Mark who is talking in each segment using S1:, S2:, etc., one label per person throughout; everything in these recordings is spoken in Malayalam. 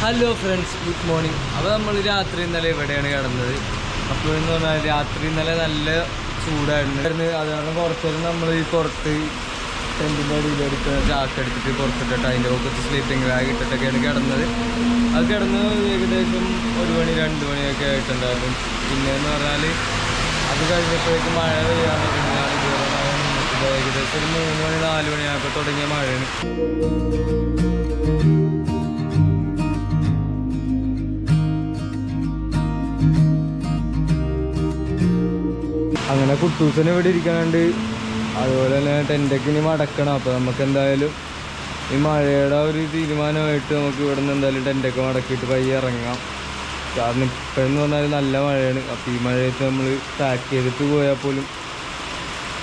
S1: ഹലോ ഫ്രണ്ട്സ് ഗുഡ് മോർണിംഗ് അപ്പോൾ നമ്മൾ രാത്രി ഇന്നലെ ഇവിടെയാണ് കിടന്നത്? അപ്പോൾ എന്ന് പറഞ്ഞാൽ രാത്രി ഇന്നലെ നല്ല ചൂടായിരുന്നു. അത് കാരണം കുറച്ച് നേരം നമ്മൾ ഈ പുറത്ത് ടെന്റിന്റെ അടിയിൽ ജാക്കറ്റ് ചാക്ക് എടുത്തിട്ട് പുറത്തിട്ടിട്ട് അതിന്റെ കുറച്ച് സ്ലീപ്പിംഗ് ബാഗ് ഇട്ടിട്ടൊക്കെയാണ് കിടന്നത്. അത് കിടന്ന് ഏകദേശം ഒരു മണി രണ്ട് മണിയൊക്കെ ആയിട്ടുണ്ടായിരുന്നു. പിന്നെ എന്ന് പറഞ്ഞാൽ അത് കഴിഞ്ഞപ്പോഴേക്കും മഴ ഇതുവരെ ഏകദേശം ഒരു മൂന്ന് മണി നാല് മണിയായപ്പോൾ തുടങ്ങിയ മഴയാണ്. അങ്ങനെ കുട്ടൂസന് ഇവിടെ ഇരിക്കാണ്ട് അതുപോലെ തന്നെ ടെന്റൊക്കെ ഇനി മടക്കണം അപ്പോൾ നമുക്ക് എന്തായാലും ഈ മഴയുടെ ഒരു തീരുമാനമായിട്ട് നമുക്ക് ഇവിടെ നിന്ന് എന്തായാലും ടെന്റൊക്കെ മടക്കിയിട്ട് പയ്യെ ഇറങ്ങാം. കാരണം ഇപ്പോഴെന്ന് പറഞ്ഞാൽ നല്ല മഴയാണ്. അപ്പോൾ ഈ മഴയത്ത് നമ്മൾ പാക്ക് ചെയ്തിട്ട് പോയാൽ പോലും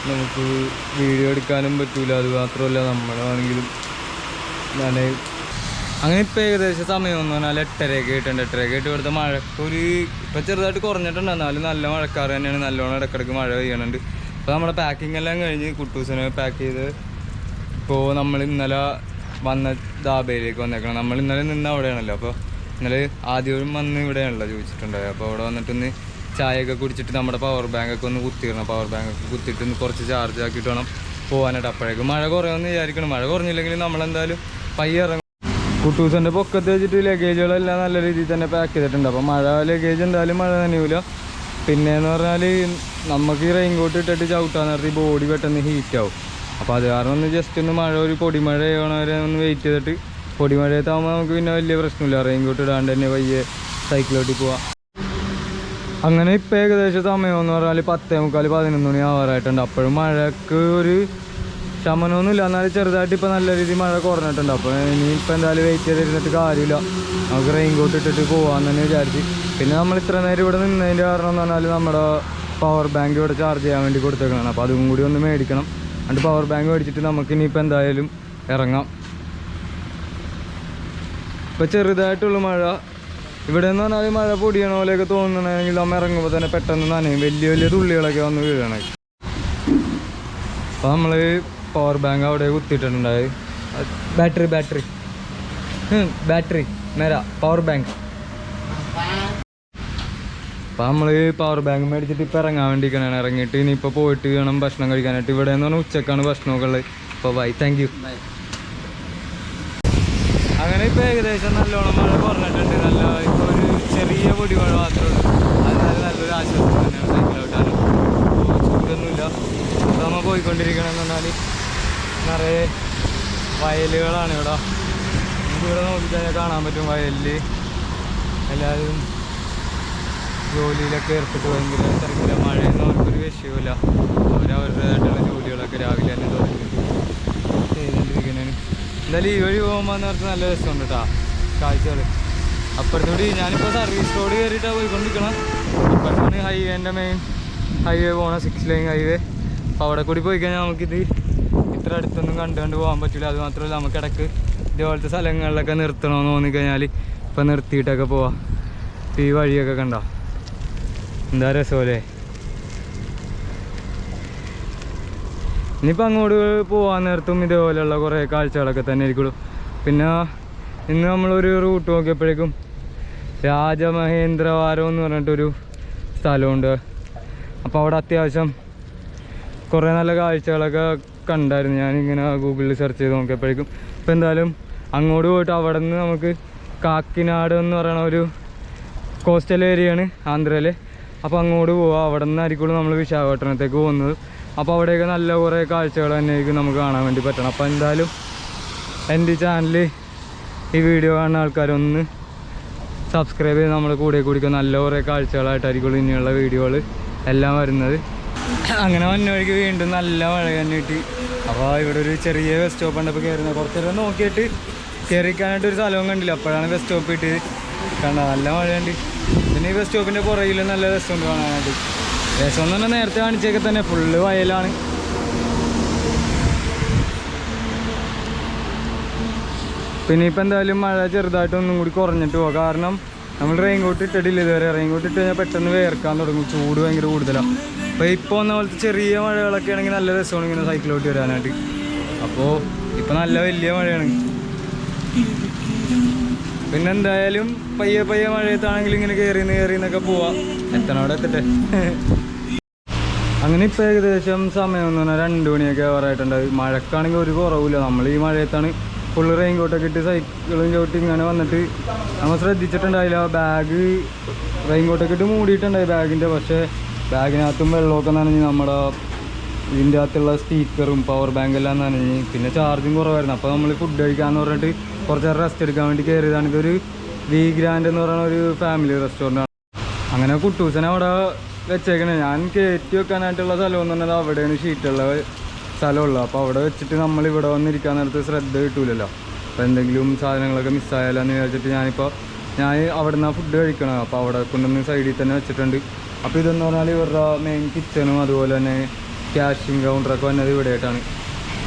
S1: നമുക്ക് വീഡിയോ എടുക്കാനും പറ്റൂല. അത് മാത്രമല്ല നമ്മളാണെങ്കിലും നനയും. അങ്ങനെ ഇപ്പം ഏകദേശം സമയം എന്ന് പറഞ്ഞാൽ എട്ടരയൊക്കെ ആയിട്ടുണ്ട്. എട്ടരയൊക്കെ ആയിട്ട് ഇവിടുത്തെ മഴക്കൊരു ഇപ്പം ചെറുതായിട്ട് കുറഞ്ഞിട്ടുണ്ട്. എന്നാലും നല്ല മഴക്കാറ് തന്നെയാണ്. നല്ലോണം ഇടക്കിടക്ക് മഴ പെയ്യണുണ്ട്. അപ്പോൾ നമ്മുടെ പാക്കിംഗ് എല്ലാം കഴിഞ്ഞ് കുട്ടൂസിനെ പാക്ക് ചെയ്ത് ഇപ്പോ നമ്മൾ ഇന്നലെ വന്ന ദാബയിലേക്ക് വന്നേക്കണം. നമ്മൾ ഇന്നലെ നിന്ന് അവിടെയാണല്ലോ. അപ്പോൾ ഇന്നലെ ആദ്യം വന്ന് ഇവിടെയാണല്ലോ ചോദിച്ചിട്ടുണ്ടായത്. അപ്പോൾ അവിടെ വന്നിട്ടൊന്ന് ചായയൊക്കെ കുടിച്ചിട്ട് നമ്മുടെ പവർ ബാങ്കൊക്കെ ഒന്ന് കുത്തിയിടണം. പവർ ബാങ്കൊക്കെ കുത്തിയിട്ട് ഒന്ന് കുറച്ച് ചാർജ് ആക്കിയിട്ട് വേണം പോകാനായിട്ട് അപ്പോഴേക്കും മഴ കുറയുമെന്ന് വിചാരിക്കണം. മഴ കുറഞ്ഞില്ലെങ്കിൽ നമ്മളെന്തായാലും പയ്യെ കുട്ടൂസിന്റെ പൊക്കത്ത് വെച്ചിട്ട് ലഗേജുകളെല്ലാം നല്ല രീതിയിൽ തന്നെ പാക്ക് ചെയ്തിട്ടുണ്ട്. അപ്പോൾ മഴ ലഗേജ് എന്തായാലും മഴ നനയൂല. പിന്നെ എന്ന് പറഞ്ഞാൽ നമുക്ക് ഈ റെയിൻ കോട്ട് ഇട്ടിട്ട് ചവിട്ടാൻ നേരത്തെ ഈ ബോഡി പെട്ടെന്ന് ഹീറ്റ് ആവും. അപ്പോൾ അത് കാരണം ഒന്ന് ജസ്റ്റ് ഒന്ന് മഴ ഒരു പൊടിമഴ ആവണവരെ വരെ ഒന്ന് വെയിറ്റ് ചെയ്തിട്ട് പൊടിമഴയത്താകുമ്പോൾ നമുക്ക് പിന്നെ വലിയ പ്രശ്നമില്ല. റെയിൻ കോട്ട് ഇടാണ്ട് തന്നെ പയ്യെ സൈക്കിളോട്ടി പോവാം. അങ്ങനെ ഇപ്പം ഏകദേശം സമയം എന്ന് പറഞ്ഞാൽ പത്തേ മുക്കാൽ പതിനൊന്ന് മണി ആവാറായിട്ടുണ്ട് അപ്പോഴും മഴക്ക് ഒരു ശമനമൊന്നുമില്ല എന്നാലും ചെറുതായിട്ട് ഇപ്പം നല്ല രീതിയിൽ മഴ കുറഞ്ഞിട്ടുണ്ട്. അപ്പോൾ ഇനിയിപ്പോൾ എന്തായാലും വെയിറ്റ് ചെയ്തിരുന്നിട്ട് കാര്യമില്ല. നമുക്ക് റെയിൻ കോട്ട് ഇട്ടിട്ട് പോകാമെന്ന് തന്നെ വിചാരിച്ച്. പിന്നെ നമ്മൾ ഇത്ര നേരം ഇവിടെ നിന്നതിന്റെ കാരണം എന്ന് പറഞ്ഞാൽ നമ്മുടെ പവർ ബാങ്ക് ഇവിടെ ചാർജ് ചെയ്യാൻ വേണ്ടി കൊടുത്തേക്കണം അപ്പോൾ അതും കൂടി ഒന്ന് മേടിക്കണം. എന്നിട്ട് പവർ ബാങ്ക് മേടിച്ചിട്ട് നമുക്ക് ഇനിയിപ്പോൾ എന്തായാലും ഇറങ്ങാം. ഇപ്പോൾ ചെറുതായിട്ടുള്ള മഴ. ഇവിടെ എന്ന് പറഞ്ഞാൽ മഴ പൊടിയണ പോലെയൊക്കെ തോന്നണമെങ്കിൽ നമ്മൾ ഇറങ്ങുമ്പോൾ തന്നെ പെട്ടെന്ന് നനയും. വലിയ വലിയ തുള്ളികളൊക്കെ വന്ന് വീഴണേ. അപ്പോൾ നമ്മൾ പവർ ബാങ്ക് അവിടെ കുത്തിയിട്ടുണ്ടായി. ബാറ്ററി ബാറ്ററി ബാറ്ററി നേര പവർ ബാങ്ക് അപ്പോൾ നമ്മൾ പവർ ബാങ്ക് മേടിച്ചിട്ട് ഇപ്പോൾ ഇറങ്ങാൻ വേണ്ടിയിരിക്കണേ ഇറങ്ങിയിട്ട് ഇനിയിപ്പോൾ പോയിട്ട് വേണം ഭക്ഷണം കഴിക്കാനായിട്ട്. ഇവിടെ എന്ന് പറഞ്ഞാൽ ഉച്ചക്കാണ് ഭക്ഷണമൊക്കെ ഉള്ളത്. അപ്പോൾ ബൈ താങ്ക് യു അങ്ങനെ ഇപ്പോൾ ഏകദേശം നല്ലോണം മഴ കുറഞ്ഞിട്ടുണ്ട്. നല്ല ഇപ്പോൾ ഒരു ചെറിയ പൊടി മഴ മാത്രമേ ഉള്ളൂ. അത് നല്ലൊരു ആശ്വാസം തന്നെയാണ്. സൈക്കിളോട്ടാണ് ചൂടൊന്നുമില്ല. അപ്പോൾ നമ്മൾ പോയിക്കൊണ്ടിരിക്കണമെന്ന് പറഞ്ഞാൽ നിറയെ വയലുകളാണ് ഇവിടെ. നമുക്ക് ഇവിടെ നോക്കിക്കഴിഞ്ഞാൽ കാണാൻ പറ്റും വയലിൽ എല്ലാവരും ജോലിയിലൊക്കെ ഏർപ്പെട്ട് ഭയങ്കര തിരക്കില്ല മഴയൊന്നും അവർക്കൊരു വിഷയമില്ല അവരവരുടേതായിട്ടുള്ള ജോലികളൊക്കെ രാവിലെ തന്നെ തുടങ്ങിയിട്ട് ചെയ്തുകൊണ്ടിരിക്കുന്നതാണ് എന്തായാലും ഈ വഴി പോകുമ്പോൾ നേരത്തെ നല്ല രസമുണ്ട് കേട്ടോ. കാഴ്ചകൾ അപ്പുറത്തോട്ട് ഞാനിപ്പോൾ സർവീസ് റോഡ് കയറിയിട്ടാണ് പോയിക്കൊണ്ടിരിക്കണം. അപ്പുറത്താണ് ഹൈവേന്റെ മെയിൻ ഹൈവേ പോകണം സിക്സ് ലൈൻ ഹൈവേ അപ്പോൾ അവിടെ കൂടി പോയി കഴിഞ്ഞാൽ നമുക്കിത് ഇത്ര അടുത്തൊന്നും കണ്ടു കണ്ട് പോകാൻ പറ്റില്ല അത് മാത്രമല്ല നമുക്ക് ഇടയ്ക്ക് ഇതുപോലത്തെ സ്ഥലങ്ങളിലൊക്കെ നിർത്തണമെന്ന് തോന്നിക്കഴിഞ്ഞാൽ ഇപ്പം നിർത്തിയിട്ടൊക്കെ പോവാം. ഈ വഴിയൊക്കെ കണ്ടോ? എന്താ രസമല്ലേ ഇനിയിപ്പോൾ അങ്ങോട്ട് പോകാൻ നേരത്തും ഇതേപോലെയുള്ള കുറേ കാഴ്ചകളൊക്കെ തന്നെ ആയിരിക്കുള്ളൂ. പിന്നെ ഇന്ന് നമ്മളൊരു റൂട്ട് നോക്കിയപ്പോഴേക്കും രാജമഹേന്ദ്രവാരം എന്ന് പറഞ്ഞിട്ടൊരു സ്ഥലമുണ്ട്. അപ്പോൾ അവിടെ അത്യാവശ്യം കുറേ നല്ല കാഴ്ചകളൊക്കെ കണ്ടായിരുന്നു. ഞാനിങ്ങനെ ഗൂഗിളിൽ സെർച്ച് ചെയ്ത് നോക്കിയപ്പോഴേക്കും ഇപ്പോൾ എന്തായാലും അങ്ങോട്ട് പോയിട്ട് അവിടെ നിന്ന് നമുക്ക് കാക്കിനാട് എന്ന് പറയുന്ന ഒരു കോസ്റ്റൽ ഏരിയയാണ് ആന്ധ്രയിൽ അപ്പോൾ അങ്ങോട്ട് പോവാം. അവിടെ നിന്നായിരിക്കും നമ്മൾ വിശാഖപട്ടണത്തേക്ക് പോകുന്നത്. അപ്പോൾ അവിടെയൊക്കെ നല്ല കുറേ കാഴ്ചകൾ തന്നെയായിരിക്കും നമുക്ക് കാണാൻ വേണ്ടി പറ്റണം. അപ്പോൾ എന്തായാലും എന്റെ ചാനൽ ഈ വീഡിയോ കാണുന്ന ആൾക്കാരൊന്ന് സബ്സ്ക്രൈബ് ചെയ്ത് നമ്മൾ കൂടെ കൂടിക്കുക നല്ല കുറേ കാഴ്ചകളായിട്ടായിരിക്കും ഇനിയുള്ള വീഡിയോകൾ എല്ലാം വരുന്നത്. അങ്ങനെ വന്ന വഴിക്ക് വീണ്ടും നല്ല മഴ തന്നെ കിട്ടി. അപ്പോൾ ഇവിടെ ഒരു ചെറിയ ബസ് സ്റ്റോപ്പ് ഉണ്ട്. അപ്പോൾ കയറുന്നത് കുറച്ച് നേരം നോക്കിയിട്ട് കയറിക്കാനായിട്ട് ഒരു സ്ഥലവും കണ്ടില്ല. അപ്പോഴാണ് ബസ് സ്റ്റോപ്പ് ഇട്ട് കണ്ട? നല്ല മഴയുണ്ട്. പിന്നെ ഈ ബസ് സ്റ്റോപ്പിന്റെ പുറകിൽ നല്ല രസമുണ്ട് കാണാനായിട്ട്. രസം എന്ന് പറഞ്ഞാൽ നേരത്തെ കാണിച്ചൊക്കെ തന്നെ. ഫുള്ള് വയലാണ്. പിന്നെ ഇപ്പം എന്തായാലും മഴ ചെറുതായിട്ട് ഒന്നും കൂടി കുറഞ്ഞിട്ട് പോകാം കാരണം നമ്മൾ റെയിൻ കോട്ട് ഇട്ടിട്ടില്ല ഇതുവരെ. റെയിൻ കോട്ട് ഇട്ട് കഴിഞ്ഞാൽ പെട്ടെന്ന് വേർക്കാൻ തുടങ്ങും. ചൂട് ഭയങ്കര കൂടുതലാണ് അപ്പോൾ ഇപ്പോൾ വന്ന പോലത്തെ ചെറിയ മഴകളൊക്കെ ആണെങ്കിൽ നല്ല രസമാണ് ഇങ്ങനെ സൈക്കിളോട്ട് വരാനായിട്ട്. അപ്പോൾ ഇപ്പോൾ നല്ല വലിയ മഴയാണ്. പിന്നെ എന്തായാലും പയ്യെ പയ്യെ മഴയത്താണെങ്കിൽ ഇങ്ങനെ കയറി കയറി എന്നൊക്കെ പോവാം എത്തണോടെ എത്തട്ടെ. അങ്ങനെ ഇപ്പോൾ ഏകദേശം സമയം എന്ന് പറഞ്ഞാൽ രണ്ട് മണിയൊക്കെ ആവാറായിട്ടുണ്ട്. മഴക്കാണെങ്കിൽ ഒരു കുറവില്ല നമ്മൾ ഈ മഴയത്താണ് ഫുൾ റെയിൻ കോട്ടൊക്കെ ഇട്ട് സൈക്കിളും ചവിട്ടി ഇങ്ങനെ വന്നിട്ട് നമ്മൾ ശ്രദ്ധിച്ചിട്ടുണ്ടായില്ല. ബാഗ് റെയിൻ കോട്ടൊക്കെ ഇട്ട് മൂടിയിട്ടുണ്ടായി ബാഗിന്റെ പക്ഷേ ബാഗിനകത്തും വെള്ളമൊക്കെ നനഞ്ഞ് നമ്മുടെ ഇതിന്റെ അകത്തുള്ള സ്പീക്കറും പവർ ബാങ്ക് എല്ലാം നനഞ്ഞ് പിന്നെ ചാർജും കുറവായിരുന്നു. അപ്പോൾ നമ്മൾ ഫുഡ് കഴിക്കാമെന്ന് പറഞ്ഞിട്ട് കുറച്ച് നേരം റെസ്റ്റ് എടുക്കാൻ വേണ്ടി കയറിയതാണ്. ഇതൊരു വി ഗ്രാൻഡ് എന്ന് പറയുന്ന ഒരു ഫാമിലി റെസ്റ്റോറന്റാണ് അങ്ങനെ കുട്ടൂസനെ അവിടെ വെച്ചേക്കണേ. ഞാൻ കയറ്റി വെക്കാനായിട്ടുള്ള സ്ഥലം എന്ന് പറഞ്ഞത് അവിടെയാണ് ഷീറ്റുള്ള സ്ഥലമുള്ളത്. അപ്പോൾ അവിടെ വെച്ചിട്ട് നമ്മൾ ഇവിടെ വന്നിരിക്കാൻ നേരത്ത് ശ്രദ്ധ കിട്ടൂലല്ലോ. അപ്പോൾ എന്തെങ്കിലും സാധനങ്ങളൊക്കെ മിസ്സായാലോ എന്ന് വിചാരിച്ചിട്ട് ഞാനിപ്പോൾ ഞാൻ അവിടെ നിന്നാണ് ഫുഡ് കഴിക്കണം അപ്പോൾ അവിടെ കൊണ്ടുവന്ന് സൈഡിൽ തന്നെ വെച്ചിട്ടുണ്ട്. അപ്പോൾ ഇതെന്ന് പറഞ്ഞാൽ ഇവരുടെ മെയിൻ കിച്ചണും അതുപോലെ തന്നെ ക്യാഷിങ് കൗണ്ടറൊക്കെ വന്നത് ഇവിടെയായിട്ടാണ്.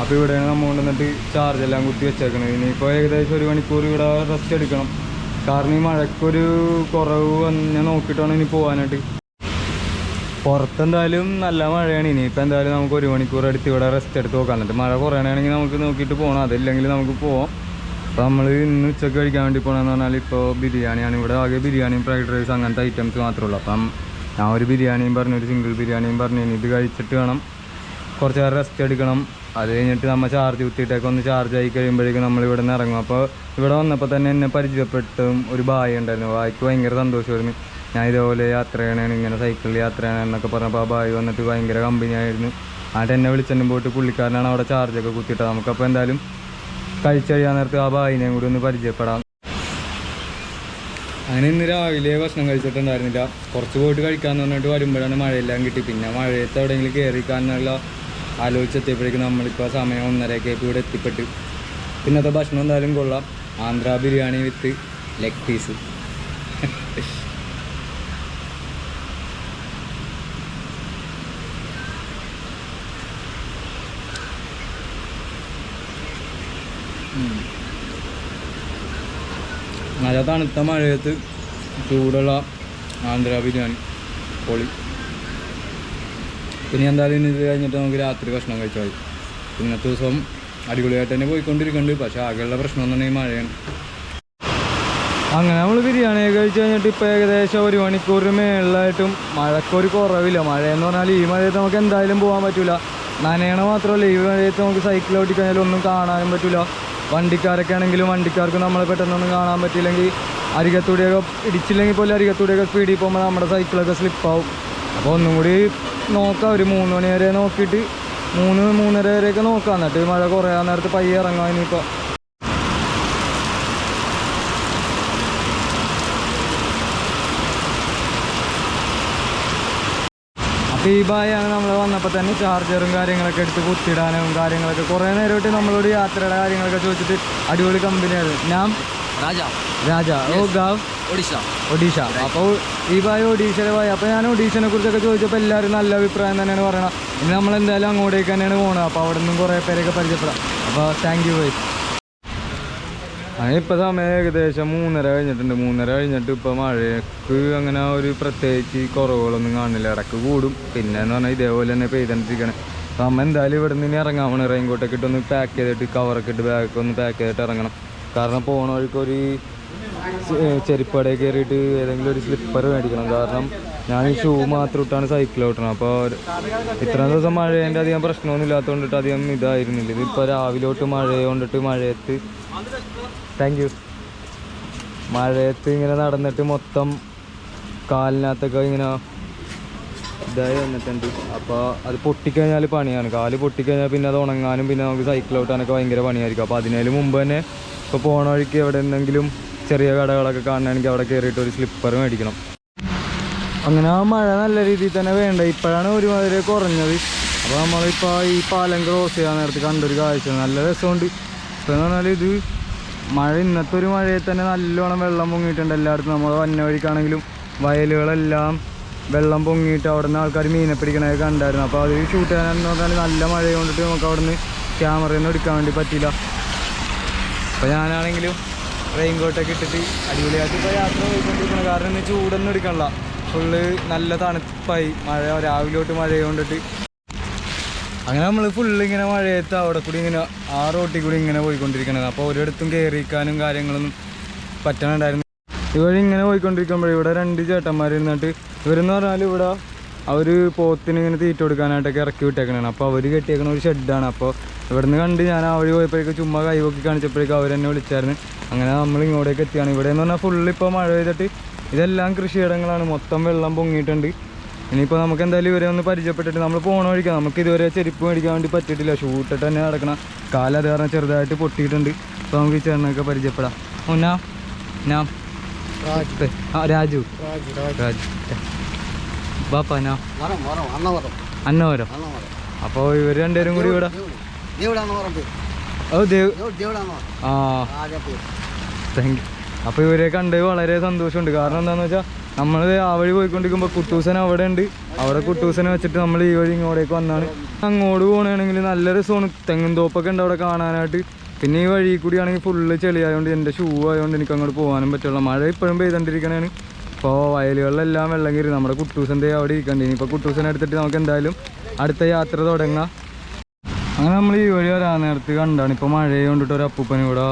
S1: അപ്പോൾ ഇവിടെയാണ് നമ്മൾ കൊണ്ടുവന്നിട്ട് ചാർജ് എല്ലാം കുത്തി വെച്ചേക്കണത്. ഇനിയിപ്പോൾ ഏകദേശം ഒരു മണിക്കൂർ ഇവിടെ റെസ്റ്റ് എടുക്കണം. കാരണം ഈ മഴക്കൊരു കുറവ് വന്ന് നോക്കിയിട്ടാണ് ഇനി പോകാനായിട്ട് പുറത്തെന്തായാലും നല്ല മഴയാണ്. ഇനിയിപ്പോൾ എന്തായാലും നമുക്ക് ഒരു മണിക്കൂർ എടുത്ത് ഇവിടെ റെസ്റ്റ് എടുത്ത് നോക്കാം. എന്നിട്ട് മഴ കുറയണമെങ്കിൽ നമുക്ക് നോക്കിയിട്ട് പോകണം അതില്ലെങ്കിൽ നമുക്ക് പോവാം. അപ്പോൾ നമ്മൾ ഇന്ന് ഉച്ചയ്ക്ക് കഴിക്കാൻ വേണ്ടി പോകണമെന്ന് പറഞ്ഞാൽ ഇപ്പോൾ ബിരിയാണിയാണ്. ഇവിടെ ആകെ ബിരിയാണിയും ഫ്രൈഡ് റൈസ് അങ്ങനത്തെ ഐറ്റംസ് മാത്രമേ ഉള്ളൂ. അപ്പം ഞാൻ ഒരു ബിരിയാണിയും പറഞ്ഞു ഒരു സിംഗിൾ ബിരിയാണിയും പറഞ്ഞു. ഇനി ഇത് കഴിച്ചിട്ട് വേണം കുറച്ച് നേരം റെസ്റ്റ് എടുക്കണം. അത് കഴിഞ്ഞിട്ട് നമ്മൾ ചാർജ് കുത്തിയിട്ടൊക്കെ ഒന്ന് ചാർജ് ആയി കഴിയുമ്പോഴേക്കും നമ്മൾ ഇവിടെ നിന്ന് ഇറങ്ങും. അപ്പോൾ ഇവിടെ വന്നപ്പോൾ തന്നെ എന്നെ പരിചയപ്പെട്ടും ഒരു ബായ് ഉണ്ടായിരുന്നു. ബായ്ക്ക് ഭയങ്കര സന്തോഷമായിരുന്നു. ഞാൻ ഇതേപോലെ യാത്ര ചെയ്യണേണ് ഇങ്ങനെ സൈക്കിളിൽ യാത്ര ചെയ്യണമെന്നൊക്കെ പറഞ്ഞപ്പോൾ ആ ബായ് വന്നിട്ട് ഭയങ്കര കമ്പനിയായിരുന്നു ആയിട്ട് എന്നെ വിളിച്ചെന്നും പോയിട്ട് പുള്ളിക്കാരനാണ് അവിടെ ചാർജൊക്കെ കുത്തിയിട്ടത്. നമുക്കപ്പോൾ എന്തായാലും കഴിച്ച് കഴിയാൻ നേരത്ത് ആ ബായിനെയും കൂടി ഒന്ന് പരിചയപ്പെടാം. അങ്ങനെ ഇന്ന് രാവിലെ ഭക്ഷണം കഴിച്ചിട്ടുണ്ടായിരുന്നില്ല. കുറച്ച് പോയിട്ട് കഴിക്കാമെന്ന് പറഞ്ഞിട്ട് വരുമ്പോഴാണ് മഴയെല്ലാം കിട്ടി. പിന്നെ മഴയത്ത് എവിടെയെങ്കിലും കയറിക്കാനുള്ള ആലോചിച്ചെത്തിയപ്പോഴേക്കും നമ്മളിപ്പോൾ സമയം ഒന്നരയൊക്കെ ഇപ്പോൾ ഇവിടെ എത്തിപ്പെട്ട്. പിന്നത്തെ ഭക്ഷണം എന്തായാലും കൊള്ളാം. Andhra biryani with leg piece നല്ല തണുത്ത മഴയത്ത് ചൂടുള്ള ആന്ധ്ര ബിരിയാണി പൊളി. പിന്നെ എന്തായാലും ഇത് കഴിഞ്ഞിട്ട് നമുക്ക് രാത്രി ഭക്ഷണം കഴിച്ചാൽ ഇന്നത്തെ ദിവസം അടിപൊളിയായിട്ട് തന്നെ പോയിക്കൊണ്ടിരിക്കുന്നുണ്ട് പക്ഷേ ആകെയുള്ള പ്രശ്നം എന്ന് പറഞ്ഞാൽ മഴയാണ്. അങ്ങനെ നമ്മൾ ബിരിയാണി കഴിച്ച് കഴിഞ്ഞിട്ട് ഇപ്പോൾ ഏകദേശം ഒരു മണിക്കൂറിന് മേളിലായിട്ടും മഴക്കൊരു കുറവില്ല. മഴയെന്ന് പറഞ്ഞാൽ ഈ മഴയത്ത് നമുക്ക് എന്തായാലും പോകാൻ പറ്റില്ല നനയണ മാത്രമല്ല ഈ മഴയത്ത് നമുക്ക് സൈക്കിൾ ഓടിക്കഴിഞ്ഞാൽ ഒന്നും കാണാനും പറ്റില്ല വണ്ടിക്കാരൊക്കെ ആണെങ്കിലും വണ്ടിക്കാർക്ക് നമ്മളെ പെട്ടെന്നൊന്നും കാണാൻ പറ്റിയില്ലെങ്കിൽ അരികത്തൂടെയൊക്കെ ഇടിച്ചില്ലെങ്കിൽ പോലും അരികത്തൂടെയൊക്കെ സ്പീഡിൽ പോകുമ്പോൾ നമ്മുടെ സൈക്കിളൊക്കെ സ്ലിപ്പാവും അപ്പോൾ ഒന്നും കൂടി നോക്കാം. ഒരു മൂന്ന് മണി വരെ നോക്കിയിട്ട് മൂന്ന് മൂന്നര വരെയൊക്കെ നോക്കാം. എന്നിട്ട് മഴ കുറയാൻ നേരത്ത് പയ്യെ ഇറങ്ങാം ഇനിയിപ്പോൾ. ബായാണ് നമ്മൾ വന്നപ്പോൾ തന്നെ ചാർജറും കാര്യങ്ങളൊക്കെ എടുത്ത് കുത്തിടാനും കാര്യങ്ങളൊക്കെ കുറേ നേരമായിട്ട് നമ്മളോട് യാത്രയുടെ കാര്യങ്ങളൊക്കെ ചോദിച്ചിട്ട് അടിപൊളി കമ്പനിയാണ് ഞാൻ
S2: രാജ.
S1: രാജ. ഓ ഗാവ്.
S2: ഒഡീഷ.
S1: ഒഡീഷ. അപ്പോൾ ഈ ബായ് ഒഡീഷയിലെ ബായ് അപ്പോൾ ഞാൻ ഒഡീഷനെ കുറിച്ചൊക്കെ ചോദിച്ചപ്പോൾ എല്ലാവരും നല്ല അഭിപ്രായം തന്നെയാണ് പറയണത്. ഇനി നമ്മൾ എന്തായാലും അങ്ങോട്ടേക്ക് തന്നെയാണ് പോകുന്നത് അപ്പോൾ അവിടെ നിന്നും കുറേ പേരൊക്കെ പരിചയപ്പെടാം. അപ്പോൾ താങ്ക് യു ബൈ അതിപ്പോൾ സമയം ഏകദേശം മൂന്നര കഴിഞ്ഞിട്ടുണ്ട്. മൂന്നര കഴിഞ്ഞിട്ട് ഇപ്പോൾ മഴയ്ക്ക് അങ്ങനെ ഒരു പ്രത്യേകിച്ച് കുറവുകളൊന്നും കാണില്ല. ഇടയ്ക്ക് കൂടും. പിന്നെ എന്ന് പറഞ്ഞാൽ ഇതേപോലെ തന്നെ പെയ്തോണ്ടിരിക്കണം. അപ്പോൾ അമ്മ എന്തായാലും ഇവിടെ നിന്ന് ഇറങ്ങാൻ വേണം റെയിൻകോട്ടൊക്കെ ഇട്ടൊന്ന് പാക്ക് ചെയ്തിട്ട് കവറൊക്കെ ഇട്ട് ബാഗൊക്കെ ഒന്ന് പാക്ക് ചെയ്തിട്ട് ഇറങ്ങണം. കാരണം പോണ വഴിക്ക് ഒരു ചെരുപ്പടയിൽ കയറിയിട്ട് ഏതെങ്കിലും ഒരു സ്ലിപ്പർ മേടിക്കണം. കാരണം ഞാൻ ഈ ഷൂ മാത്രം ഇട്ടാണ് സൈക്കിൾ ഓട്ടണം അപ്പോൾ ഇത്രയും ദിവസം മഴേന്റെ അധികം പ്രശ്നമൊന്നും ഇല്ലാത്തതുകൊണ്ടിട്ട് അധികം ഇതായിരുന്നില്ല. ഇതിപ്പോൾ രാവിലെ തൊട്ട് കൊണ്ടിട്ട് മഴയത്ത് താങ്ക് യു മഴയത്ത് ഇങ്ങനെ നടന്നിട്ട് മൊത്തം കാലിനകത്തൊക്കെ ഇങ്ങനെ ഇതായി വന്നിട്ടുണ്ട്. അപ്പോൾ അത് പൊട്ടിക്കഴിഞ്ഞാൽ പണിയാണ്. കാൽ പൊട്ടിക്കഴിഞ്ഞാൽ പിന്നെ അത് ഉണങ്ങാനും പിന്നെ നമുക്ക് സൈക്കിൾ ഔട്ടാനൊക്കെ ഭയങ്കര പണിയായിരിക്കും. അപ്പോൾ അതിനേലും മുമ്പ് തന്നെ ഇപ്പോൾ പോണ വഴിക്ക് എവിടെ എന്തെങ്കിലും ചെറിയ കടകളൊക്കെ കാണണമെങ്കിൽ അവിടെ കയറിയിട്ട് ഒരു സ്ലിപ്പർ മേടിക്കണം. അങ്ങനെ ആ മഴ നല്ല രീതിയിൽ തന്നെ വേണ്ട. ഇപ്പോഴാണ് ഒരുമാതിരി കുറഞ്ഞത്. അപ്പോൾ നമ്മളിപ്പോൾ ഈ പാലം ക്രോസ് ചെയ്യാൻ നേരത്ത് കണ്ടൊരു കാഴ്ച. നല്ല രസമുണ്ട്. ഇപ്പോൾ എന്ന് പറഞ്ഞാൽ ഇത് മഴ ഇന്നത്തെ ഒരു മഴയിൽ തന്നെ നല്ലോണം വെള്ളം പൊങ്ങിയിട്ടുണ്ട്. എല്ലായിടത്തും നമ്മൾ വന്ന വഴിക്കാണെങ്കിലും വയലുകളെല്ലാം വെള്ളം പൊങ്ങിയിട്ട് അവിടെ നിന്ന് ആൾക്കാർ മീനെ പിടിക്കണതൊക്കെ കണ്ടായിരുന്നു. അപ്പോൾ അത് ഷൂട്ട് ചെയ്യാനെന്ന് പറഞ്ഞാൽ നല്ല മഴ കൊണ്ടിട്ട് നമുക്ക് അവിടെ നിന്ന് ക്യാമറയൊന്നും എടുക്കാൻ വേണ്ടി പറ്റില്ല അപ്പോൾ ഞാനാണെങ്കിലും റെയിൻ കോട്ടൊക്കെ ഇട്ടിട്ട് അടിപൊളിയായിട്ട് ഇപ്പോൾ യാത്ര പോയിക്കൊണ്ടിരിക്കണം കാരണം ഇന്ന് ചൂടൊന്നും എടുക്കണില്ല. ഫുള്ള് നല്ല തണുപ്പായി. മഴ രാവിലെ മഴ കൊണ്ടിട്ട് അങ്ങനെ നമ്മൾ ഫുള്ള് ഇങ്ങനെ മഴയത്ത് അവിടെ കൂടി ഇങ്ങനെ ആ റോട്ടിൽ കൂടി ഇങ്ങനെ പോയിക്കൊണ്ടിരിക്കണത്. അപ്പോൾ ഒരിടത്തും കയറിക്കാനും കാര്യങ്ങളൊന്നും പറ്റണുണ്ടായിരുന്നു ഇവർ ഇങ്ങനെ പോയിക്കൊണ്ടിരിക്കുമ്പോൾ ഇവിടെ രണ്ട് ചേട്ടന്മാർ ഇരുന്നിട്ട് ഇവരെന്ന് പറഞ്ഞാൽ ഇവിടെ അവർ പോത്തിന് ഇങ്ങനെ തീറ്റ കൊടുക്കാനായിട്ടൊക്കെ ഇറക്കി വിട്ടേക്കണാണ് അപ്പോൾ അവർ കെട്ടിയേക്കണ ഒരു ഷെഡാണ് അപ്പോൾ ഇവിടുന്ന് കണ്ട് ഞാൻ ആ വഴി പോയപ്പോഴേക്കും ചുമ്മാ കൈ പൊക്കി കാണിച്ചപ്പോഴേക്കും അവരെന്നെ വിളിച്ചായിരുന്നു. അങ്ങനെ നമ്മൾ ഇങ്ങോട്ടേക്ക് എത്തിയാണ്. ഇവിടെ എന്ന് പറഞ്ഞാൽ ഫുള്ള് ഇപ്പോൾ മഴ പെയ്തിട്ട് ഇതെല്ലാം കൃഷിയിടങ്ങളാണ്. മൊത്തം വെള്ളം പൊങ്ങിയിട്ടുണ്ട്. ഇനിയിപ്പോൾ നമുക്ക് എന്തായാലും ഇവരെ ഒന്ന് പരിചയപ്പെട്ടിട്ട് നമ്മൾ പോണ വഴിക്കാം നമുക്ക് ഇതുവരെ ചെരുപ്പ് മേടിക്കാൻ വേണ്ടി പറ്റിയിട്ടില്ല. ഷൂട്ടിട്ട് തന്നെ നടക്കണം കാലത് കാരണം ചെറുതായിട്ട് പൊട്ടിയിട്ടുണ്ട്. അപ്പോൾ നമുക്ക് ഈ ചേട്ടനൊക്കെ പരിചയപ്പെടാം. ഒന്നാ ഞാൻ രാജു. രാജു. ബാപ്പ
S2: അന്നവരോ
S1: അന്നവരം അപ്പോൾ ഇവർ രണ്ടുപേരും കൂടി ഇവിടെ ഓ ആ. താങ്ക് യു അപ്പോൾ ഇവരെ കണ്ട് വളരെ സന്തോഷമുണ്ട്. കാരണം എന്താണെന്ന് വെച്ചാൽ നമ്മൾ ആ വഴി പോയിക്കൊണ്ടിരിക്കുമ്പോൾ കുട്ടൂസൻ അവിടെ ഉണ്ട് അവിടെ കുട്ടൂസനെ വെച്ചിട്ട് നമ്മൾ ഈ വഴി ഇങ്ങോട്ടേക്ക് വന്നാണ്. അങ്ങോട്ട് പോകണമെങ്കിൽ നല്ല രസമാണ്. തെങ്ങും തോപ്പൊക്കെ ഉണ്ട് അവിടെ കാണാനായിട്ട്. പിന്നെ ഈ വഴി കൂടി ആണെങ്കിൽ ഫുള്ള് ചെളിയായതുകൊണ്ട് എന്റെ ഷൂ ആയതുകൊണ്ട് എനിക്ക് അങ്ങോട്ട് പോകാനും പറ്റുള്ള. മഴ ഇപ്പോഴും പെയ്തുകൊണ്ടിരിക്കണേണ് ഇപ്പോൾ വയലുകളിലെല്ലാം വെള്ളം കയറി. നമ്മുടെ കുട്ടൂസന്റെ അവിടെ ഇരിക്കണ്ട. ഇനിയിപ്പോൾ കുട്ടൂസനെ എടുത്തിട്ട് നമുക്ക് എന്തായാലും അടുത്ത യാത്ര തുടങ്ങാം. അങ്ങനെ നമ്മൾ ഈ വഴി വരാൻ നേരത്ത് കണ്ടാണ്. ഇപ്പോൾ മഴ കൊണ്ടിട്ട് ഒരു അപ്പൂപ്പൻ ഇവിടെ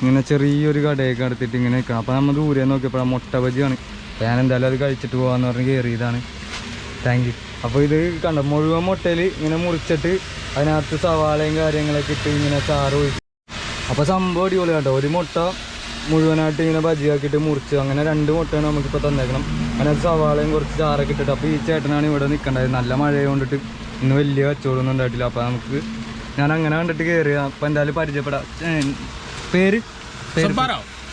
S1: ഇങ്ങനെ ചെറിയൊരു കടയൊക്കെ എടുത്തിട്ട് ഇങ്ങനെ നിൽക്കണം. അപ്പോൾ നമ്മൾ ദൂരെ നോക്കിയപ്പോഴാണ് മുട്ട ബജിയാണ്. ഞാൻ എന്തായാലും അത് കഴിച്ചിട്ട് പോകാമെന്ന് പറഞ്ഞ് കയറിയതാണ് താങ്ക് യു അപ്പോൾ ഇത് കണ്ട മുഴുവൻ മുട്ടയിൽ ഇങ്ങനെ മുറിച്ചിട്ട് അതിനകത്ത് സവാളയും കാര്യങ്ങളൊക്കെ ഇട്ട് ഇങ്ങനെ ചാറ് ഒഴിച്ചു. അപ്പോൾ സംഭവം അടിപൊളി കേട്ടോ ഒരു മുട്ട മുഴുവനായിട്ട് ഇങ്ങനെ ബജിയാക്കിയിട്ട് മുറിച്ചു അങ്ങനെ രണ്ട് മുട്ടയാണ് നമുക്കിപ്പോൾ തന്നേക്കണം അതിനകത്ത് സവാളയും കുറച്ച് ചാറൊക്കെ ഇട്ടിട്ട് അപ്പോൾ ഈ ചേട്ടനാണ് ഇവിടെ നിൽക്കേണ്ടത് നല്ല മഴ കൊണ്ടിട്ട് ഇന്ന് വലിയ കച്ചവടമൊന്നും ഉണ്ടായിട്ടില്ല. അപ്പോൾ നമുക്ക് ഞാൻ അങ്ങനെ കണ്ടിട്ട് കയറി അപ്പോൾ എന്തായാലും പരിചയപ്പെടാം. പേര്? പേര്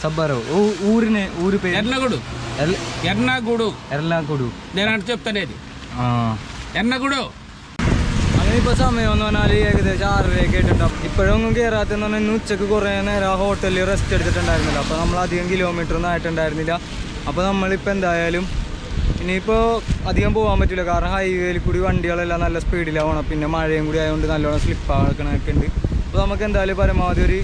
S3: సుబ్బారావు
S1: സബ്ബാറോ ഊ ഊരിനെ ഊര് പേര്
S3: ఎర్నగుడు
S1: എല്ല-
S3: ఎర్నాగుడు
S1: എറണാകുടു
S3: నేను అంటే చెప్తానేది
S1: ആ
S3: ఎర్నగుడు
S1: അങ്ങനെ ഇപ്പോൾ സമയം എന്ന് പറഞ്ഞാൽ ഏകദേശം ആറരയൊക്കെ ആയിട്ടുണ്ടാവും ഇപ്പോഴൊന്നും കയറാത്തെന്ന് പറഞ്ഞാൽ ഇന്ന് ഉച്ചക്ക് കുറേ നേരം ആ ഹോട്ടലിൽ റെസ്റ്റ് എടുത്തിട്ടുണ്ടായിരുന്നില്ല അപ്പോൾ നമ്മൾ അധികം കിലോമീറ്റർ ഒന്നും ആയിട്ടുണ്ടായിരുന്നില്ല അപ്പോൾ നമ്മളിപ്പോൾ എന്തായാലും ഇനിയിപ്പോൾ അധികം പോകാൻ പറ്റില്ല കാരണം ഹൈവേയിൽ കൂടി വണ്ടികളെല്ലാം നല്ല സ്പീഡിലാവണം പിന്നെ മഴയും കൂടി ആയതുകൊണ്ട് നല്ലോണം സ്ലിപ്പ് ആക്കണമൊക്കെ ഉണ്ട് അപ്പോൾ നമുക്ക് എന്തായാലും പരമാവധി ഒരു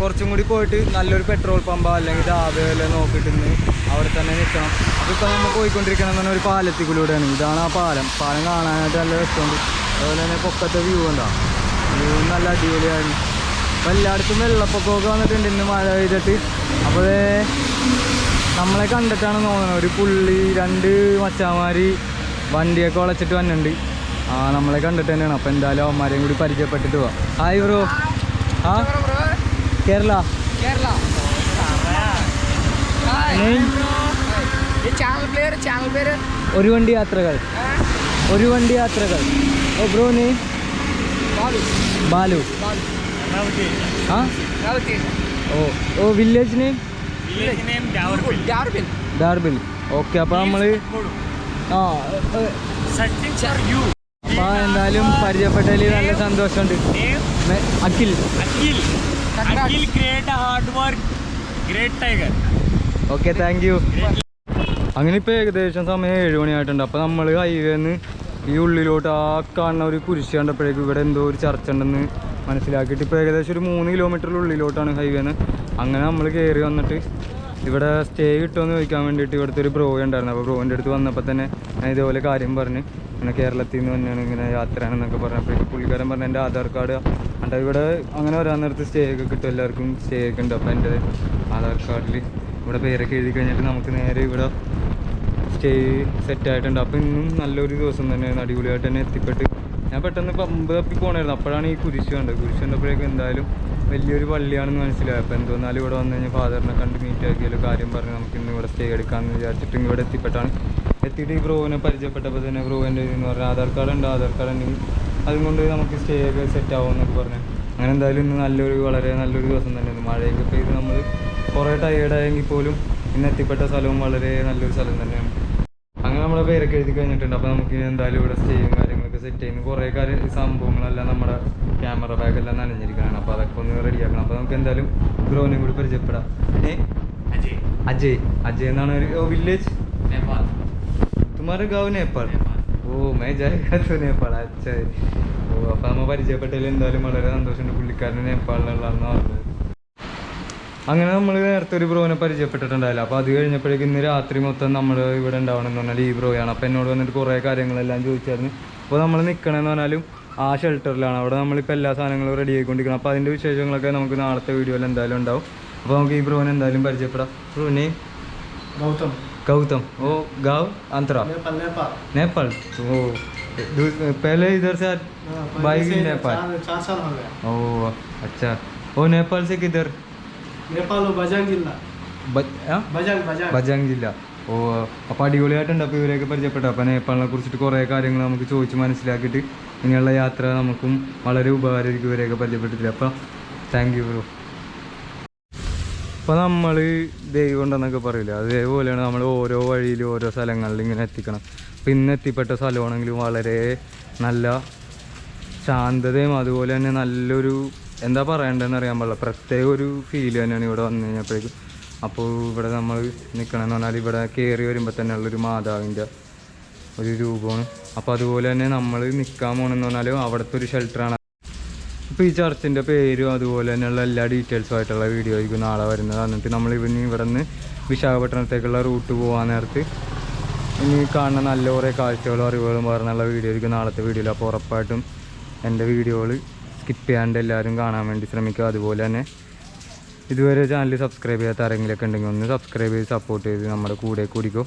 S1: കുറച്ചും കൂടി പോയിട്ട് നല്ലൊരു പെട്രോൾ പമ്പോ അല്ലെങ്കിൽ ദാബയല്ല നോക്കിയിട്ട് നിന്ന് അവിടെ തന്നെ നിൽക്കണം. അതിപ്പോൾ നമ്മൾ പോയിക്കൊണ്ടിരിക്കണം എന്ന് പറഞ്ഞാൽ ഒരു പാലത്തിലൂടെയാണ് ഇതാണ് ആ പാലം. പാലം കാണാനായിട്ട് നല്ല രസമുണ്ട്. അതുപോലെ തന്നെ പൊക്കത്തെ വ്യൂ ഉണ്ടാവും വ്യൂ നല്ല അടിപൊളിയാണ് അപ്പോൾ എല്ലായിടത്തും വെള്ളപ്പൊക്കമൊക്കെ വന്നിട്ടുണ്ട് ഇന്ന് മഴ പെയ്തിട്ട്. അപ്പോൾ നമ്മളെ കണ്ടിട്ടാണ് തോന്നുന്നത്. ഒരു പുള്ളി രണ്ട് മച്ചാമാർ വണ്ടിയൊക്കെ വളച്ചിട്ട് വന്നിട്ടുണ്ട്. ആ നമ്മളെ കണ്ടിട്ട് തന്നെയാണ്. അപ്പോൾ എന്തായാലും അവന്മാരെയും കൂടി പരിചയപ്പെട്ടിട്ട് പോവാം. ഹായ് ബ്രോ ആ? കേരള.
S2: കേരള.
S1: ഒരു വണ്ടി യാത്രകൾ. ഒരു വണ്ടി യാത്രകൾ. ഓ bro
S2: name
S1: Balu. Oh oh village
S2: name
S1: ഡാർബിൽ okay അപ്പോൾ നമ്മൾ ആ അപ്പോൾ എന്തായാലും പരിചയപ്പെട്ടതിൽ നല്ല സന്തോഷമുണ്ട്. Akhil.
S3: Akhil. Akhil great hard work great tiger.
S1: Okay thank you അങ്ങനെ ഇപ്പോൾ ഏകദേശം സമയം ഏഴ് മണിയായിട്ടുണ്ട്. അപ്പോൾ നമ്മൾ ഹൈവേന്ന് ഈ ഉള്ളിലോട്ട് ആ കാണുന്ന ഒരു കുരിശ് കണ്ടപ്പോഴേക്കും ഇവിടെ എന്തോ ഒരു ചർച്ച ഉണ്ടെന്ന് മനസ്സിലാക്കിയിട്ട് ഇപ്പോൾ ഏകദേശം ഒരു മൂന്ന് കിലോമീറ്ററിൽ ഉള്ളിലോട്ടാണ് ഹൈവേന്ന്. അങ്ങനെ നമ്മൾ കയറി വന്നിട്ട് ഇവിടെ സ്റ്റേ കിട്ടുമെന്ന് ചോദിക്കാൻ വേണ്ടിയിട്ട് ഇവിടുത്തെ ഒരു ബ്രോ ഉണ്ടായിരുന്നു. അപ്പോൾ ബ്രോന്റെ അടുത്ത് വന്നപ്പോൾ തന്നെ ഞാൻ ഇതേപോലെ കാര്യം പറഞ്ഞ്. ഇങ്ങനെ കേരളത്തിൽ നിന്ന് തന്നെയാണ് ഇങ്ങനെ യാത്രയാണെന്നൊക്കെ പറഞ്ഞപ്പോഴേക്ക് പുള്ളിക്കാരൻ പറഞ്ഞ എന്റെ ആധാർ കാർഡ് അണ്ട ഇവിടെ അങ്ങനെ വരാൻ നേരത്ത് സ്റ്റേ ഒക്കെ കിട്ടും. എല്ലാവർക്കും സ്റ്റേ ഒക്കെ ഉണ്ട്. അപ്പോൾ എന്റെ ആധാർ കാർഡിൽ ഇവിടെ പേരൊക്കെ എഴുതി കഴിഞ്ഞിട്ട് നമുക്ക് നേരെ ഇവിടെ സ്റ്റേ സെറ്റ് ആയിട്ടുണ്ട്. അപ്പോൾ ഇന്നും നല്ലൊരു ദിവസം തന്നെയായിരുന്നു അടിപൊളിയായിട്ട് തന്നെ എത്തിപ്പെട്ട് ഞാൻ പെട്ടെന്ന് പമ്പ് തപ്പി പോകണമായിരുന്നു അപ്പോഴാണ് ഈ കുരിശ് കണ്ടത്. കുരിശ് കണ്ടപ്പോഴേക്കും എന്തായാലും വലിയൊരു പള്ളിയാണെന്ന് മനസ്സിലായി. അപ്പോൾ എന്തോന്നാലും ഇവിടെ വന്നു കഴിഞ്ഞാൽ ഫാദറിനെ കണ്ട് മീറ്റ് ആക്കിയാലും കാര്യം പറഞ്ഞ് നമുക്ക് ഇന്ന് ഇവിടെ സ്റ്റേ എടുക്കാമെന്ന് വിചാരിച്ചിട്ട് ഇവിടെ എത്തിപ്പെട്ടാണ്. എത്തിയിട്ട് ഈ ബ്രോവിനെ പരിചയപ്പെട്ടപ്പോൾ തന്നെ ബ്രോവിന്റെ എന്ന് പറഞ്ഞാൽ ആധാർ കാർഡ് ഉണ്ട് ആധാർ കാർഡ് ഉണ്ടെങ്കിൽ അതും കൊണ്ട് നമുക്ക് സ്റ്റേ ഒക്കെ സെറ്റ് ആവുമെന്നൊക്കെ പറഞ്ഞു. അങ്ങനെ എന്തായാലും ഇന്ന് നല്ലൊരു വളരെ നല്ലൊരു ദിവസം തന്നെയായിരുന്നു മഴയൊക്കെ പെയ്ത് നമ്മൾ കുറേ ടയേർഡായെങ്കിൽ പോലും ഇന്ന് എത്തിപ്പെട്ട സ്ഥലവും വളരെ നല്ലൊരു സ്ഥലം തന്നെയാണ്. അങ്ങനെ നമ്മളെ പേരൊക്കെ എഴുതി കഴിഞ്ഞിട്ടുണ്ട്. അപ്പോൾ നമുക്ക് ഇനി എന്തായാലും ഇവിടെ സ്റ്റേയും ഒക്കെ സെറ്റ് ചെയ്യുന്ന കുറേ കാര്യം ഈ സംഭവങ്ങളെല്ലാം നമ്മുടെ ക്യാമറ ബാഗെല്ലാം നനഞ്ഞിരിക്കുകയാണ് അപ്പോൾ അതൊക്കെ ഒന്ന് റെഡിയാക്കണം അപ്പോൾ നമുക്ക് എന്തായാലും ഗ്രോനും കൂടി പരിചയപ്പെടാം. ഏ? അജയ്. അജയ്. എന്നാണ് ഒരു വില്ലേജ് നേപ്പാൾ. തുമാരെ ഗാവ് നേപ്പാൾ. ഓ മേ ജയകാത്തു നേപ്പാൾ. അച്ഛ. ഓ അപ്പം നമ്മൾ പരിചയപ്പെട്ടതിൽ എന്തായാലും വളരെ സന്തോഷമുണ്ട്. പുള്ളിക്കാരൻ നേപ്പാളിലുള്ളതെന്ന് പറഞ്ഞത്. അങ്ങനെ നമ്മൾ നേരത്തെ ഒരു ബ്രോനെ പരിചയപ്പെട്ടിട്ടുണ്ടായില്ല. അപ്പോൾ അത് കഴിഞ്ഞപ്പോഴേക്കും ഇന്ന് രാത്രി മൊത്തം നമ്മൾ ഇവിടെ ഉണ്ടാവണം എന്ന് പറഞ്ഞാൽ ഈ ബ്രോയാണ്. അപ്പോൾ എന്നോട് വന്നിട്ട് കുറേ കാര്യങ്ങളെല്ലാം ചോദിച്ചായിരുന്നു. അപ്പോൾ നമ്മൾ നിൽക്കണമെന്ന് പറഞ്ഞാലും ആ ഷെൽട്ടറിലാണ് അവിടെ നമ്മളിപ്പോൾ എല്ലാ സാധനങ്ങളും റെഡി ആയിക്കൊണ്ടിരിക്കണം അപ്പോൾ അതിൻ്റെ വിശേഷങ്ങളൊക്കെ നമുക്ക് നാളത്തെ വീഡിയോയിൽ എന്തായാലും ഉണ്ടാവും അപ്പോൾ നമുക്ക് ഈ ബ്രോനെ എന്തായാലും പരിചയപ്പെടാം ബ്രോ നെയിം
S2: गौतम
S1: गौतम ओ गाँव अंतरा
S2: नेपाल नेपाल
S1: नेपाल ओ दू- पहले इधर से बाइक भी नेपाल
S2: चार साल हो गया
S1: ओ अच्छा ओ नेपाल से किधर
S2: नेपाल वो बजांग जिला
S1: बज- हाँ?
S2: बजांग
S1: അപ്പോൾ അപ്പോൾ അടിപൊളിയായിട്ടുണ്ട്. അപ്പോൾ ഇവരെയൊക്കെ പരിചയപ്പെട്ടു. അപ്പോൾ നേപ്പാളിനെ കുറിച്ചിട്ട് കുറേ കാര്യങ്ങൾ നമുക്ക് ചോദിച്ച് മനസ്സിലാക്കിയിട്ട് ഇങ്ങനെയുള്ള യാത്ര നമുക്കും വളരെ ഉപകാരമായിരിക്കും ഇവരെയൊക്കെ പരിചയപ്പെട്ടിട്ടില്ല അപ്പോൾ താങ്ക് യു ബ്രോ അപ്പോൾ നമ്മൾ ദൈവം ഉണ്ടെന്നൊക്കെ പറയില്ല? അതേപോലെയാണ് നമ്മൾ ഓരോ വഴിയിൽ ഓരോ സ്ഥലങ്ങളിൽ ഇങ്ങനെ എത്തിക്കണം. അപ്പോൾ ഇന്ന് എത്തിപ്പെട്ട സ്ഥലമാണെങ്കിലും വളരെ നല്ല ശാന്തതയും അതുപോലെ തന്നെ നല്ലൊരു എന്താ പറയേണ്ടതെന്ന് അറിയാൻ പാടില്ല. പ്രത്യേക ഒരു ഫീൽ തന്നെയാണ് ഇവിടെ വന്നു കഴിഞ്ഞപ്പോഴേക്കും. അപ്പോൾ ഇവിടെ നമ്മൾ നിൽക്കണമെന്ന് പറഞ്ഞാൽ ഇവിടെ കയറി വരുമ്പോൾ തന്നെ ഉള്ളൊരു മാതാവിന്റെ ഒരു രൂപമാണ്. അപ്പോൾ അതുപോലെ തന്നെ നമ്മൾ നിൽക്കാൻ പോകണമെന്ന് പറഞ്ഞാൽ അവിടുത്തെ ഒരു ഷെൽട്ടറാണ് അപ്പോൾ ഈ ചർച്ചിന്റെ പേരും അതുപോലെ തന്നെയുള്ള എല്ലാ ഡീറ്റെയിൽസും ആയിട്ടുള്ള വീഡിയോ ആയിരിക്കും നാളെ വരുന്നത്. എന്നിട്ട് നമ്മൾ ഇവന് ഇവിടെ നിന്ന് വിശാഖപട്ടണത്തേക്കുള്ള റൂട്ട് പോകാൻ നേരത്ത് ഇനി കാണുന്ന നല്ല കുറേ കാഴ്ചകളും അറിവുകളും പറഞ്ഞുള്ള വീഡിയോ ആയിരിക്കും നാളത്തെ വീഡിയോയിൽ അപ്പോൾ ഉറപ്പായിട്ടും എന്റെ വീഡിയോകൾ സ്കിപ്പ് ചെയ്യാണ്ട് എല്ലാവരും കാണാൻ വേണ്ടി ശ്രമിക്കുക. അതുപോലെ തന്നെ ഇതുവരെ ചാനൽ സബ്സ്ക്രൈബ് ചെയ്യാത്ത ആരെങ്കിലുമൊക്കെ ഉണ്ടെങ്കിൽ ഒന്ന് സബ്സ്ക്രൈബ് ചെയ്ത് സപ്പോർട്ട് ചെയ്ത് നമ്മുടെ കൂടെ കൂടിക്കോ.